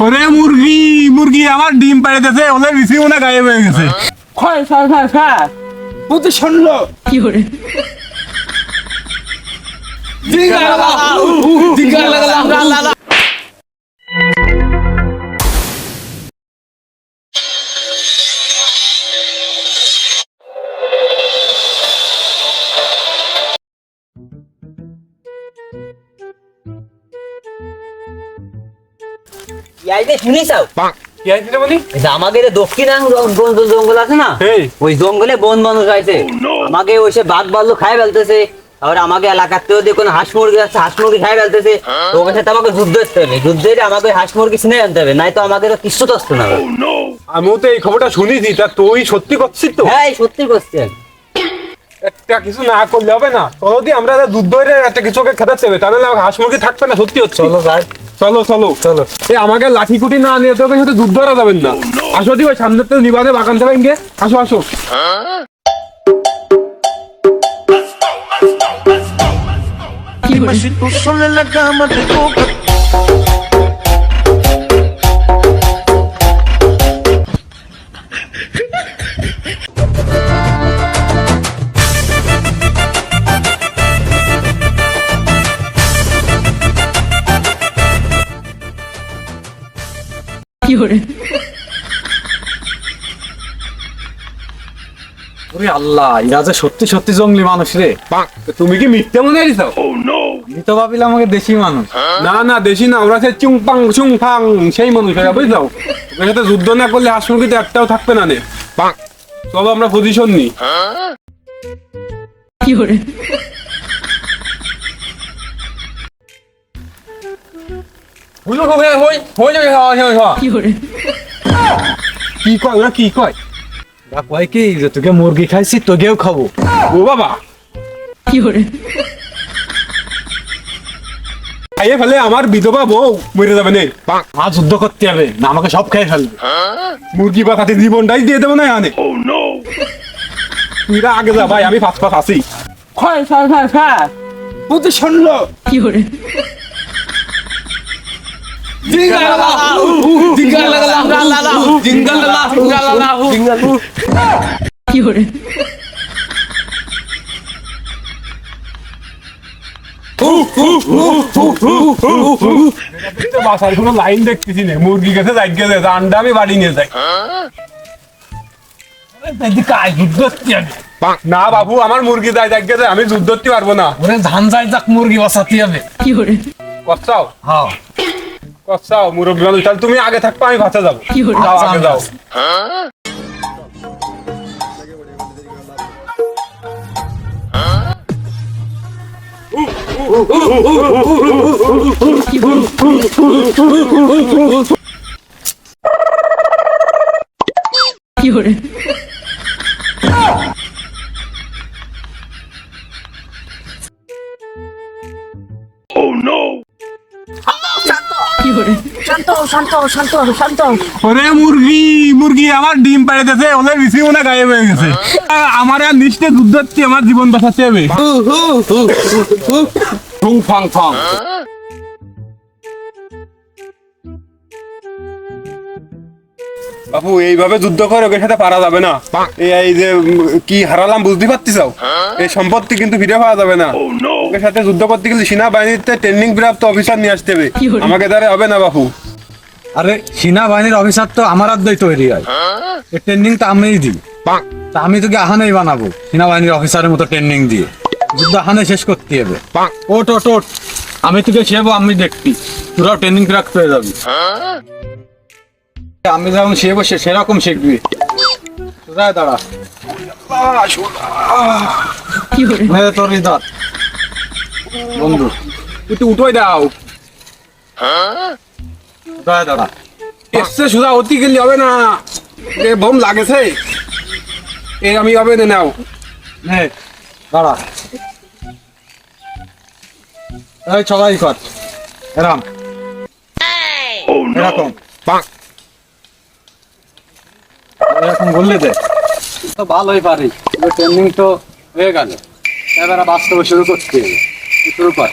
ওরে মুরগি মুরগি আমার ডিম পাড়ে দিতেছে ওদের বেশি মনে গায়ে হয়ে গেছে। খয় খয় খয় খয়। বুদ্ধি শুনলো। ইয়াইতে শুনিছাও কি আইছিল বলি আমাদের দক্ষিণ জঙ্গল আছে না? ওই জঙ্গলে বন মানুষ আছে আমাকে ওই সে বাঘ খাই ফেলতেছে। আর আমাকে এলাকাতেও দিয়ে কোনো হাঁস মুরগি আছে হাঁস মুরগি খাই ফেলতেছে। তো ওখানে সাথে আমাকে যুদ্ধ করতে হবে। যুদ্ধে আমাকে হাঁস মুরগি আনতে হবে। নাই তো আমাদের কিছু তো আসতো না আমিও তো এই খবরটা শুনেছি। তা তুই সত্যি করছিস তো? হ্যাঁ সত্যি করছি একটা কিছু না করলে হবে না। চলো দি আমরা দুধ ধরে একটা কিছু ওকে খেতে হবে তাহলে হাঁস মুরগি থাকবে না সত্যি হচ্ছে চলো ভাই চলো চলো। চলো। এই আমাকে লাঠি কুটি না নিয়ে তোকে সাথে দুধ ধরা যাবেন না। আসো দি ভাই সামনে তো নিবাদে বাগান যাবেন গে। আসো আসো। Si ওরে। আল্লাহ এরা যে সত্যি সত্যি জঙ্গলি মানুষ রে। তুমি কি মিথ্যে মনে হয়েছ আমি তো ভাবিলাম আমাকে দেশি মানুষ। না না দেশি না আমরা সেই চুংপাং চুংফাং সেই মানুষ এরা বুঝলো ওদের সাথে যুদ্ধ না করলে হাঁস মুরগি তো একটাও থাকবে না নে চলো আমরা পজিশন নিই। হই হই যাবে হই কি কয় ওরা কি কয়? কয় কি যে তোকে মুরগি খাইছি তোকেও খাব। ও বাবা। খাইয়ে ফেলে আমার বিধবা বউ মরে যাবে নে। আর যুদ্ধ করতে হবে না আমাকে সব খেয়ে ফেলবে। মুরগি বা খাতে জীবনটাই দিয়ে দেবো না আনে তুই না আগে যা ভাই আমি ফাঁস ফাঁস আসি খয় খয় খয় খয়। বুদ্ধি শুনলো। বাসার কোনো লাইন দেখতেছি না মুরগি গেছে গেছে আন্ডা আমি বাড়ি নিয়ে যাই। না বাবু আমার মুরগি যাই যাই গেছে আমি যুদ্ধ পারব না ওরে ধান যাই যাক মুরগি বাঁচাতে হবে কচ্ছাও হ্যাঁ কচ্ছাও মুরব্বী মানুষ তাহলে তুমি আগে থাকব আমি ভাতে যাব। যাও আগে যাও। শান্ত শান্ত শান্ত শান্ত ওরে মুরগি মুরগি আমার ডিম পাড়ে ওদের বেশি মনে গায়ে হয়ে গেছে। আমার আর নিশ্চয় যুদ্ধ আমার জীবন বাঁচাতে হবে। ফুং ফাং ফাং। বাবু এইভাবে যুদ্ধ করে ওকে সাথে পারা যাবে না। এই এই যে কি হারালাম বুঝতে পারতিস এই সম্পত্তি কিন্তু ফিরে পাওয়া যাবে না। ওকে সাথে যুদ্ধ করতে গেলে সেনাবাহিনীতে ট্রেনিং প্রাপ্ত অফিসার নিয়ে আসতে হবে। আমাকে দ্বারা হবে না বাবু আরে সেনাবাহিনীর অফিসার তো আমার আদ্যই তৈরি হয়। এই ট্রেনিং তো আমিই দিই। তা আমি তোকে আহানেই বানাবো সেনাবাহিনীর অফিসারের মতো ট্রেনিং দিয়ে। যুদ্ধ আহানে শেষ করতে হবে। ওট ওট ওট আমি তোকে শেবো আমি দেখবি তোরাও ট্রেনিং ক্রাক পেয়ে যাবি। আমি যেমন শেবো সে সেরকম শিখবি। তোরা দাঁড়া। তোর দাঁত। বন্ধু একটু উঠোই দাও। সুদা অতি হবে না। এ বোম লাগেছে। এ আমি হবে নাও। দাঁড়া। কর। এরাম। এরকম। এরকম বললে দে। তো ভালোই পারি। ট্রেনিং তো হয়ে গেল। এবার বাস্তবে শুরু করতে শুরু কর।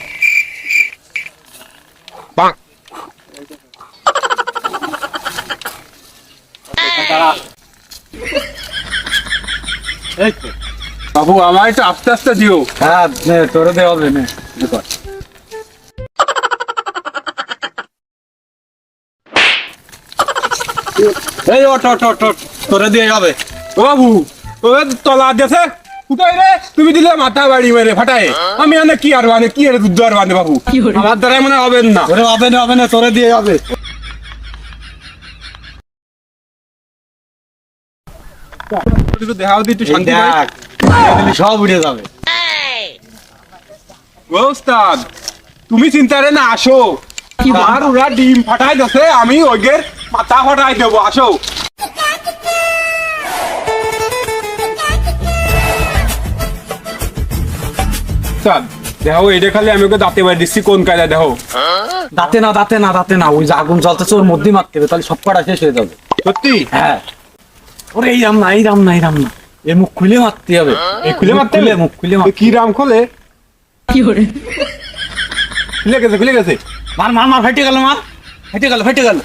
দাঁড়া এই তো। বাবু আমার একটু আস্তে আস্তে দিও। হ্যাঁ তোরে দেওয়া হবে নে। এই ওট ওট ওট ওট তোরে দিয়ে যাবে। ও বাবু তোদের তলা দেশে কোথায় রে? তুমি দিলে মাথা বাড়ি মেরে ফাটায়। আমি আনে কি আর বানে কি আর যুদ্ধ আর বানে বাবু? আমার দ্বারাই মনে হবেন না। তোরে হবে না হবে না তোরে দিয়ে যাবে। একটু দেখাও দি একটু শান্তি দেখ সব উড়ে যাবে। ওস্তাদ তুমি চিন্তারে না আসো। আর ওরা ডিম ফাটাই দছে আমি ওইগের মাথা ফাটাই দেবো আসো। ওস্তাদ, দেখো এটা খালি আমি ওকে দাঁতে বাড়ি দিচ্ছি কোন কায়দা দেখো। দাঁতে না দাঁতে না দাঁতে না ওই যে আগুন জ্বলতেছে ওর মধ্যেই মারতে হবে তাহলে সব কটা শেষ হয়ে যাবে। সত্যি? হ্যাঁ। ওরে এই রাম না এই রাম না এই রাম না। এই মুখ খুলে মারতে হবে। এ খুলে মারতে হবে? মুখ খুলে এ মারতে কি রাম খোলে? খুলে গেছে খুলে গেছে। মার মার মার ফেটে গেল মার। ফেটে গেল ফেটে গেল।